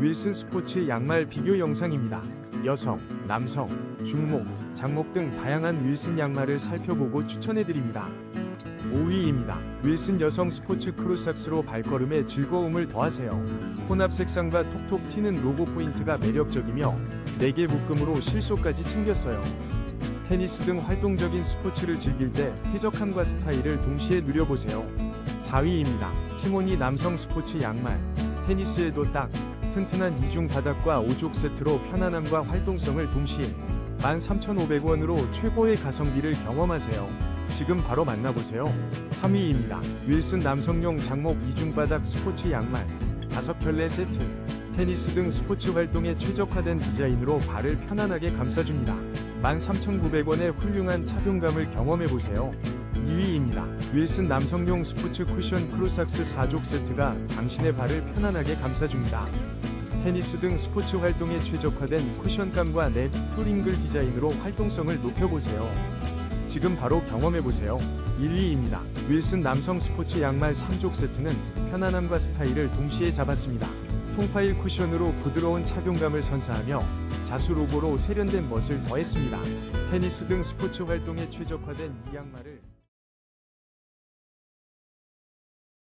윌슨 스포츠 양말 비교 영상입니다. 여성, 남성, 중목, 장목 등 다양한 윌슨 양말을 살펴보고 추천해드립니다. 5위입니다. 윌슨 여성 스포츠 크로삭스로 발걸음에 즐거움을 더하세요. 혼합 색상과 톡톡 튀는 로고 포인트가 매력적이며 4개 묶음으로 실속까지 챙겼어요. 테니스 등 활동적인 스포츠를 즐길 때 쾌적함과 스타일을 동시에 누려보세요. 4위입니다. 티모니 남성 스포츠 양말. 테니스에도 딱 튼튼한 이중 바닥과 5족 세트로 편안함과 활동성을 동시에 13,500원으로 최고의 가성비를 경험하세요. 지금 바로 만나보세요. 3위입니다. 윌슨 남성용 장목 이중바닥 스포츠 양말 5켤레 세트 테니스 등 스포츠 활동에 최적화된 디자인으로 발을 편안하게 감싸줍니다. 13,900원의 훌륭한 착용감을 경험해보세요. 2위입니다. 윌슨 남성용 스포츠 쿠션 크로삭스 4족 세트가 당신의 발을 편안하게 감싸줍니다. 테니스 등 스포츠 활동에 최적화된 쿠션감과 넷 푸링글 디자인으로 활동성을 높여보세요. 지금 바로 경험해보세요. 1위입니다. 윌슨 남성 스포츠 양말 3족 세트는 편안함과 스타일을 동시에 잡았습니다. 통파일 쿠션으로 부드러운 착용감을 선사하며 자수 로고로 세련된 멋을 더했습니다. 테니스 등 스포츠 활동에 최적화된 이 양말을